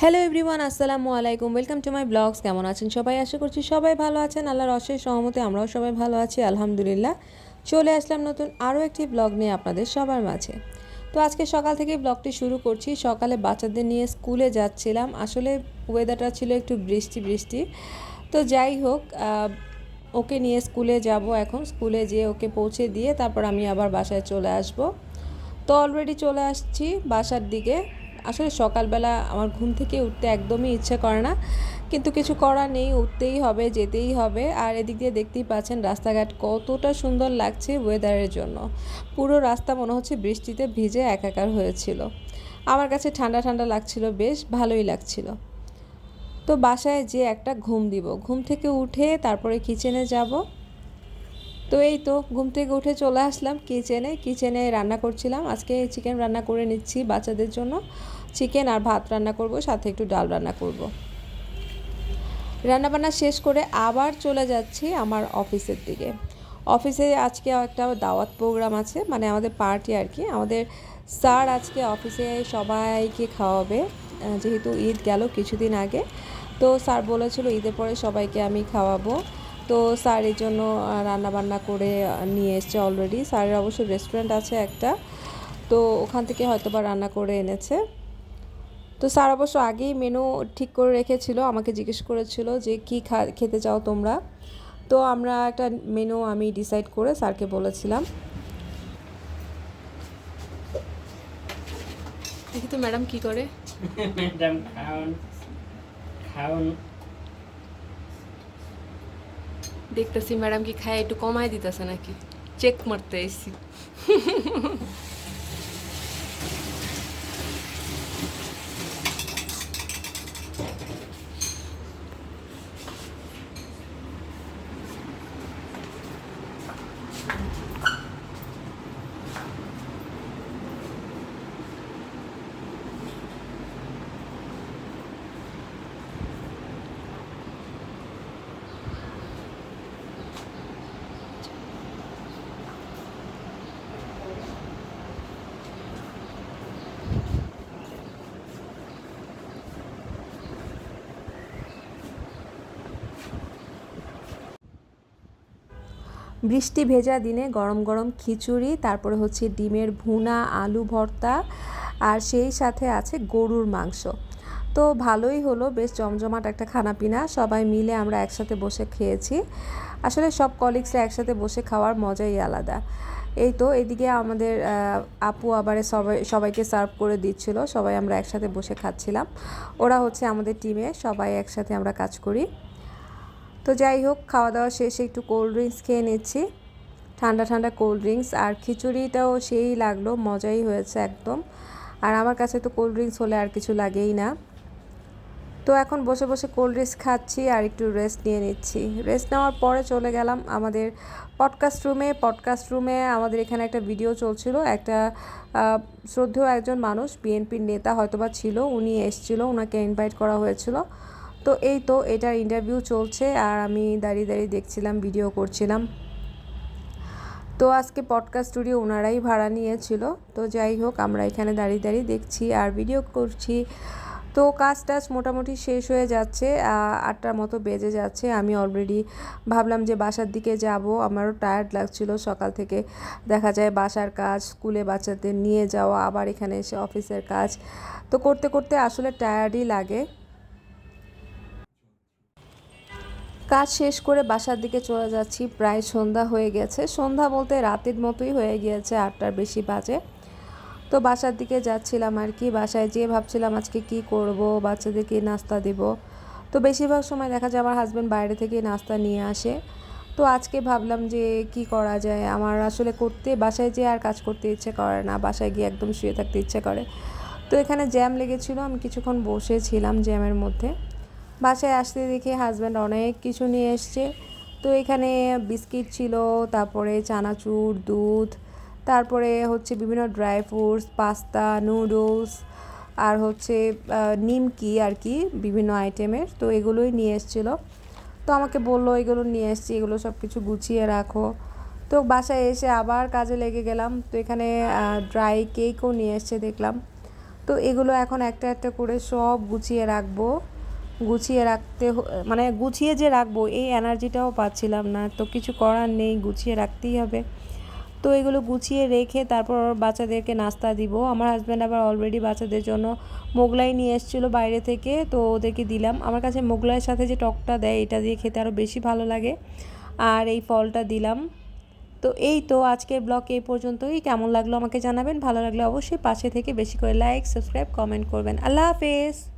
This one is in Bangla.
হ্যালো এভরিওয়ান আসসালামু আলাইকুম ওয়েলকাম টু মাই ব্লগস কেমন আছেন সবাই? আশা করছি সবাই ভালো আছেন। আল্লাহর অশেষ সহমতে আমরাও সবাই ভালো আছি, আলহামদুলিল্লাহ। চলে আসলাম নতুন আরও একটি ব্লগ নিয়ে আপনাদের সবার মাঝে। তো আজকে সকাল থেকে ব্লগটি শুরু করছি। সকালে বাচ্চাদের নিয়ে স্কুলে যাচ্ছিলাম। আসলে ওয়েদারটা ছিল একটু বৃষ্টি বৃষ্টি। তো যাই হোক ওকে নিয়ে স্কুলে যাব এখন। স্কুলে যেয়ে ওকে পৌঁছে দিয়ে তারপর আমি আবার বাসায় চলে আসব। তো অলরেডি চলে আসছি বাসার দিকে। আসলে সকালবেলা আমার ঘুম থেকে উঠতে একদমই ইচ্ছে করে না। কিন্তু কিছু করার নেই, উঠতেই হবে, যেতেই হবে। আর এদিক দিয়ে দেখতেই পাচ্ছেন রাস্তাঘাট কতটা সুন্দর লাগছে ওয়েদারের জন্য। পুরো রাস্তা মনে হচ্ছে বৃষ্টিতে ভিজে একাকার হয়েছিল। আমার কাছে ঠান্ডা ঠান্ডা লাগছিল বেশ, ভালোই লাগছিল। তো বাসায় যে একটা ঘুম দিব। ঘুম থেকে উঠে তারপরে কিচেনে যাব। তো এই তো, ঘুম থেকে উঠে চলে আসলাম কিচেনে কিচেনে রান্না করছিলাম। আজকে চিকেন রান্না করে নিচ্ছি বাচ্চাদের জন্য। চিকেন আর ভাত রান্না করব, সাথে একটু ডাল রান্না করব। রান্নাবান্না শেষ করে আবার চলে যাচ্ছি আমার অফিসের দিকে। অফিসে আজকে একটা দাওয়াত প্রোগ্রাম আছে মানে আমাদের পার্টি আর কি। আমাদের স্যার আজকে অফিসে সবাইকে খাওয়াবে। যেহেতু ঈদ গেল কিছুদিন আগে, তো স্যার বলেছিল ঈদের পরে সবাইকে আমি খাওয়াবো। তো স্যার এই জন্য রান্না বান্না করে নিয়ে এসছে অলরেডি স্যারের অবশ্য রেস্টুরেন্ট আছে একটা। তো ওখান থেকে হয়তো বা রান্না করে এনেছে। তো স্যার অবশ্য আগেই মেনু ঠিক করে রেখেছিল আমাকে জিজ্ঞেস করেছিল যে কি খা খেতে চাও তোমরা? তো আমরা একটা মেনু আমি ডিসাইড করে স্যারকে বলেছিলাম। দেখি তো ম্যাডাম কি করে। ম্যাডাম খাওন খাওন। দেখতেছি ম্যাডাম কি খায় একটু কমাই দিতেছে নাকি চেক মারতে এসছি বৃষ্টি ভেজা দিনে গরম গরম খিচুড়ি, তারপরে হচ্ছে ডিমের ভুনা, আলু ভর্তা, আর সেই সাথে আছে গরুর মাংস। তো ভালোই হলো, বেশ জমজমাট একটা খানাপিনা, সবাই মিলে আমরা একসাথে বসে খেয়েছি। আসলে সব কলিগসরা একসাথে বসে খাওয়ার মজাই আলাদা। এই তো, এদিকে আমাদের আপু আবার সবাই, সবাইকে সার্ভ করে দিচ্ছিল, সবাই আমরা একসাথে বসে খাচ্ছিলাম। ওরা হচ্ছে আমাদের টিমে সবাই একসাথে আমরা কাজ করি। তো যাই হোক খাওয়া দাওয়া শেষে একটু কোল্ড ড্রিঙ্কস খেয়ে নিচ্ছি। ঠান্ডা ঠান্ডা কোল্ড ড্রিঙ্কস আর খিচুড়িটাও সেই লাগল, মজাই হয়েছে একদম। আর আমার কাছে তো কোল্ড ড্রিঙ্কস হলে আর কিছু লাগেই না। তো এখন বসে বসে কোল্ড ড্রিঙ্কস খাচ্ছি আর একটু রেস্ট নিয়ে নিচ্ছি। রেস্ট নেওয়ার পরে চলে গেলাম আমাদের পডকাস্ট রুমে পডকাস্ট রুমে আমাদের এখানে একটা ভিডিও চলছিল, একটা শ্রদ্ধেয় একজন মানুষ বিএনপির নেতা হয়তোবা ছিল, উনি এসছিল ওনাকে ইনভাইট করা হয়েছিল। তো এই তো এটার ইন্টারভিউ চলছে আর আমি দাঁড়িয়ে দাঁড়িয়ে দেখছিলাম ভিডিও করছিলাম। তো আজকে পডকাস্ট স্টুডিও ওনারাই ভাড়া নিয়েছিল। তো যাই হোক, আমরা এখানে দাঁড়িয়ে দাঁড়িয়ে দেখছি আর ভিডিও করছি। তো কাজ টাজ মোটামুটি শেষ হয়ে যাচ্ছে আটটার মতো বেজে যাচ্ছে। আমি অলরেডি ভাবলাম যে বাসার দিকে যাব। আমারও টায়ার্ড লাগছিল। সকাল থেকে দেখা যায় বাসার কাজ, স্কুলে বাচ্চাদের নিয়ে যাওয়া, আবার এখানে এসে অফিসের কাজ। তো করতে করতে আসলে টায়ার্ডই লাগে। কাজ শেষ করে বাসার দিকে চলে যাচ্ছি। প্রায় সন্ধ্যা হয়ে গেছে। সন্ধ্যা বলতে রাতের মতোই হয়ে গিয়েছে আটটার বেশি বাজে। তো বাসার দিকে যাচ্ছিলাম আর কি। বাসায় যেয়ে ভাবছিলাম আজকে কি করব, বাচ্চাদেরকে নাস্তা দেব। তো বেশিরভাগ সময় দেখা যায় আমার হাজব্যান্ড বাইরে থেকে নাস্তা নিয়ে আসে। তো আজকে ভাবলাম যে কি করা যায়? আমার আসলে করতে, বাসায় যেয়ে আর কাজ করতে ইচ্ছে করে না। বাসায় গিয়ে একদম শুয়ে থাকতে ইচ্ছে করে। তো এখানে জ্যাম লেগেছিলো। আমি কিছুক্ষণ বসেছিলাম জ্যামের মধ্যে। বাসায় আসতে দেখে হাজব্যান্ড অনেক কিছু নিয়ে এসছে। তো এখানে বিস্কিট ছিল, তারপরে চানাচুর, দুধ, তারপরে হচ্ছে বিভিন্ন ড্রাই ফ্রুটস পাস্তা নুডলস আর হচ্ছে নিমকি আর কি বিভিন্ন আইটেমের তো এগুলোই নিয়ে এসেছিল। তো আমাকে বলল, এগুলো নিয়ে এসেছি, এগুলো সব কিছু গুছিয়ে রাখো। তো বাসায় এসে আবার কাজে লেগে গেলাম। তো এখানে ড্রাই কেকও নিয়ে এসছে দেখলাম। তো এগুলো এখন একটা একটা করে সব গুছিয়ে রাখব। গুছিয়ে রাখতে মানে গুছিয়ে যে রাখব, এই এনার্জিটাও পাচ্ছিলাম না। তো কিছু করার নেই, গুছিয়ে রাখতেই হবে। তো এগুলো গুছিয়ে রেখে তারপর বাচ্চাদেরকে নাস্তা দিব। আমার হাজব্যান্ড আবার অলরেডি বাচ্চাদের জন্য মোগলাই নিয়ে এসেছিল বাইরে থেকে, তো ওদেরকে দিলাম। আমার কাছে মোগলাইয়ের সাথে যে টকটা দেয়, এটা দিয়ে খেতে আরও বেশি ভালো লাগে। আর এই ফলটা দিলাম। তো এই তো আজকের ব্লগ এই পর্যন্তই। কেমন লাগল আমাকে জানাবেন? ভালো লাগলে অবশ্যই পাশে থেকে বেশি করে লাইক সাবস্ক্রাইব কমেন্ট করবেন। আল্লাহ হাফেজ!